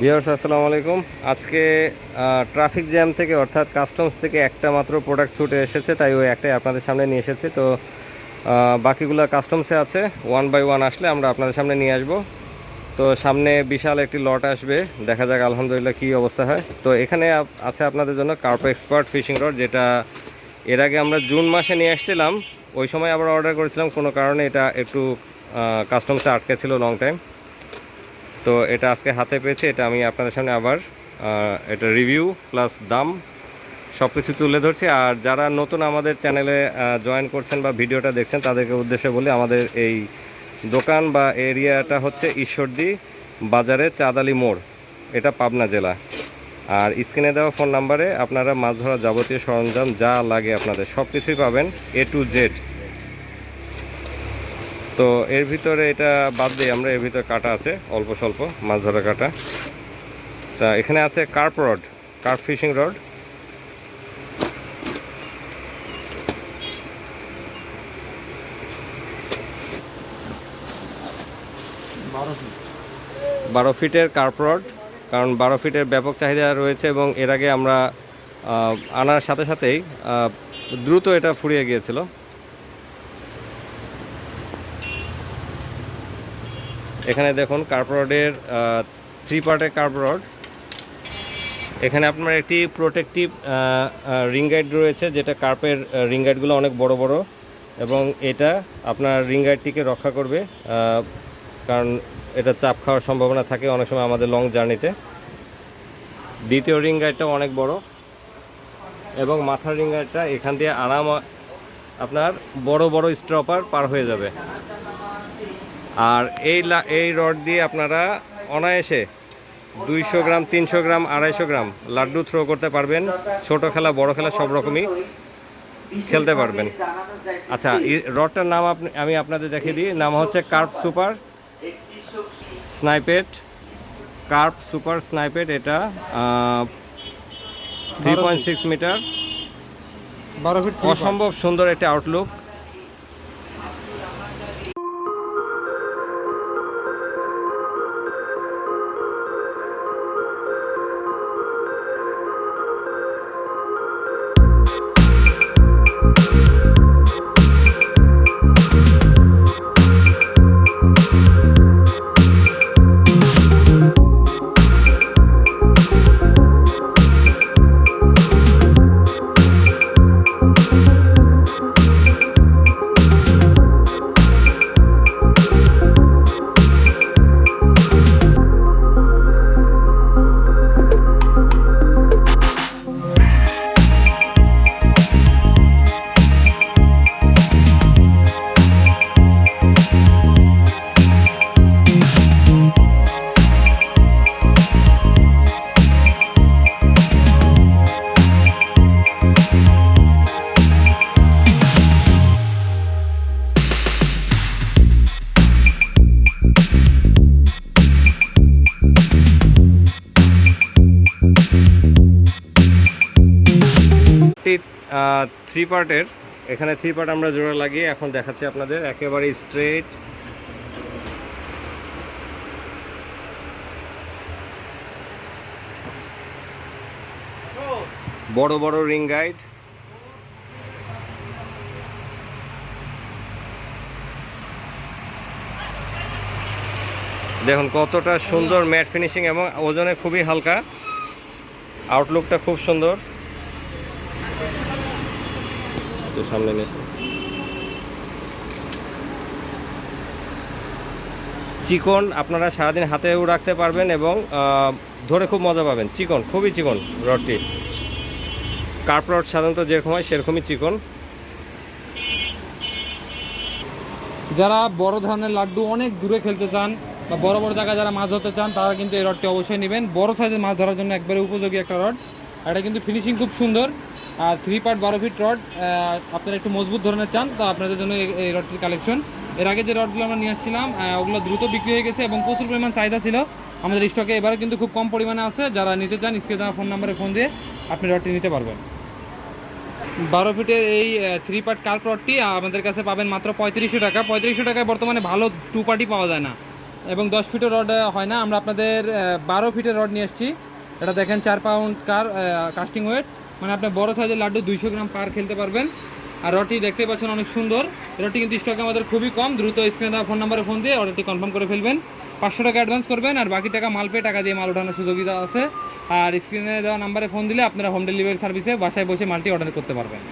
Viewers আসসালামু আলাইকুম। আজকে ট্রাফিক জ্যাম থেকে, অর্থাৎ কাস্টমস থেকে একটা মাত্র প্রোডাক্ট ছুটে এসেছে, তাই ওই একটাই আপনাদের সামনে নিয়ে এসেছে। তো বাকিগুলো কাস্টমসে আছে ওয়ান বাই ওয়ান আসলে আমরা আপনাদের সামনে নিয়ে আসব। তো, সামনে বিশাল একটি লট আসবে, দেখা যাক আলহামদুলিল্লাহ কী অবস্থা হয়। তো, এখানে আছে আপনাদের জন্য কার্পো এক্সপার্ট ফিশিং রড যেটা এর আগে আমরা জুন মাসে নিয়ে আসছিলাম। ওই সময় আবার অর্ডার করেছিলাম, কোনো কারণে এটা একটু কাস্টমসে আটকে ছিল লং টাইম তো এটা আজকে হাতে পেয়েছি, এটা আমি আপনাদের সামনে আবার এটা রিভিউ প্লাস দাম সব কিছু তুলে ধরছি। আর যারা নতুন আমাদের চ্যানেলে জয়েন করছেন বা ভিডিওটা দেখছেন, তাদেরকে উদ্দেশ্যে বলি, আমাদের এই দোকান বা এরিয়াটা হচ্ছে ঈশ্বরদী বাজারে চাঁদালি মোড়, এটা পাবনা জেলা। আর স্ক্রিনে দেওয়া ফোন নাম্বারে আপনারা মাছ ধরার যাবতীয় সরঞ্জাম যা লাগে আপনাদের সব কিছুই পাবেন এ টু জেড তো এর ভিতরে এটা বাদ দিয়ে আমরা এর ভিতরে কাটা আছে অল্প স্বল্প মাছ ধরা কাটা। তা এখানে আছে carp rod carp fishing rod বারো ফিটের কার্প রড কারণ বারো ফিটের ব্যাপক চাহিদা রয়েছে এবং এর আগে আমরা আনার সাথে সাথেই দ্রুত এটা ফুরিয়ে গিয়েছিল। এখানে দেখুন কার্পরডের থ্রি পার্টের কার্পরড। এখানে আপনার একটি প্রোটেকটিভ রিং গাইড রয়েছে, যেটা কার্পের রিং গাইডগুলো অনেক বড় বড়, এবং এটা আপনার রিং গাইডটিকে রক্ষা করবে কারণ এটা চাপ খাওয়ার সম্ভাবনা থাকে অনেক সময় আমাদের লং জার্নিতে দ্বিতীয় রিং গাইডটা অনেক বড়, এবং মাথার রিং গাইডটা এখান দিয়ে আরাম, আপনার বড় বড় স্ট্রপার পার হয়ে যাবে। আর এই এই রড দিয়ে আপনারা অনায়াসে দুইশো গ্রাম তিনশো গ্রাম আড়াইশো গ্রাম লাড্ডু থ্রো করতে পারবেন। ছোট খেলা বড় খেলা সব রকমই খেলতে পারবেন। আচ্ছা এই রডটার নাম আপনি আমি আপনাদের দেখিয়ে দিই। নাম হচ্ছে কার্প সুপার স্নাইপেট কার্প সুপার স্নাইপেট এটা থ্রি পয়েন্ট সিক্স মিটার। বারো ফিট অসম্ভব সুন্দর একটা আউটলুক থ্রি পার্টের এখানে থ্রি পার্ট আমরা জোড়া লাগিয়ে এখন দেখাচ্ছি আপনাদের। একেবারে স্ট্রেট বড় বড় রিং গাইড দেখুন কতটা সুন্দর ম্যাট ফিনিশিং এবং ওজনে খুবই হালকা। আউটলুকটা খুব সুন্দর। একটু সামনে নিয়ে চিকন আপনারা সারাদিন হাতেও রাখতে পারবেন এবং ধরে খুব মজা পাবেন। চিকন, খুবই চিকন রডটি। কার্প রড সাধারণত যেরকম হয় সেরকমই চিকন। যারা বড় ধরনের লাড্ডু অনেক দূরে খেলতে চান বা বড় বড় জায়গায় যারা মাছ ধরতে চান, তারা কিন্তু এই রডটি অবশ্যই নেবেন। বড় সাইজের মাছ ধরার জন্য একবারে উপযোগী একটা রড। এটা কিন্তু ফিনিশিং খুব সুন্দর। আর থ্রি পার্ট বারো ফিট রড আপনারা একটু মজবুত ধরনের চান, তো আপনাদের জন্য এই- রডটির কালেকশন এর আগে যে রডগুলো আমরা নিয়ে আসছিলাম ওগুলো দ্রুত বিক্রি হয়ে গেছে এবং প্রচুর পরিমাণ চাহিদা ছিল। আমাদের স্টকে এবারে কিন্তু খুব কম পরিমাণে আছে। যারা নিতে চান, স্ক্রিনে দেওয়া ফোন নাম্বারে ফোন দিয়ে আপনি রডটি নিতে পারবেন। বারো ফিটের এই থ্রি পার্ট কার্প রডটি আমাদের কাছে পাবেন মাত্র পঁয়ত্রিশশো টাকা। পঁয়ত্রিশশো টাকায় বর্তমানে ভালো টু পার্টি পাওয়া যায় না। এবং দশ ফিটের রড হয় না। আমরা আপনাদের বারো ফিটের রড নিয়ে এসেছি এটা দেখেন চার পাউন্ড কার কাস্টিং ওয়েট মানে আপনার বড় সাইজের লাড্ডু দুইশো গ্রাম পার খেলতে পারবেন। আর রটি দেখতে পাচ্ছেন অনেক সুন্দর। রটি কিন্তু স্টকে আমাদের খুবই কম। দ্রুত স্ক্রিনে দেওয়া ফোন নাম্বারে ফোন দিয়ে অর্ডারটি কনফার্ম করে ফেলবেন। পাঁচশো টাকা অ্যাডভান্স করবেন আর বাকি টাকা মাল পেয়ে টাকা দিয়ে মাল ওঠানোর সুযোগিতা আছে। আর স্ক্রিনে দেওয়া নাম্বারে ফোন দিলে আপনারা হোম ডেলিভারি সার্ভিসে বাসায় বসে মালটি অর্ডার করতে পারবেন।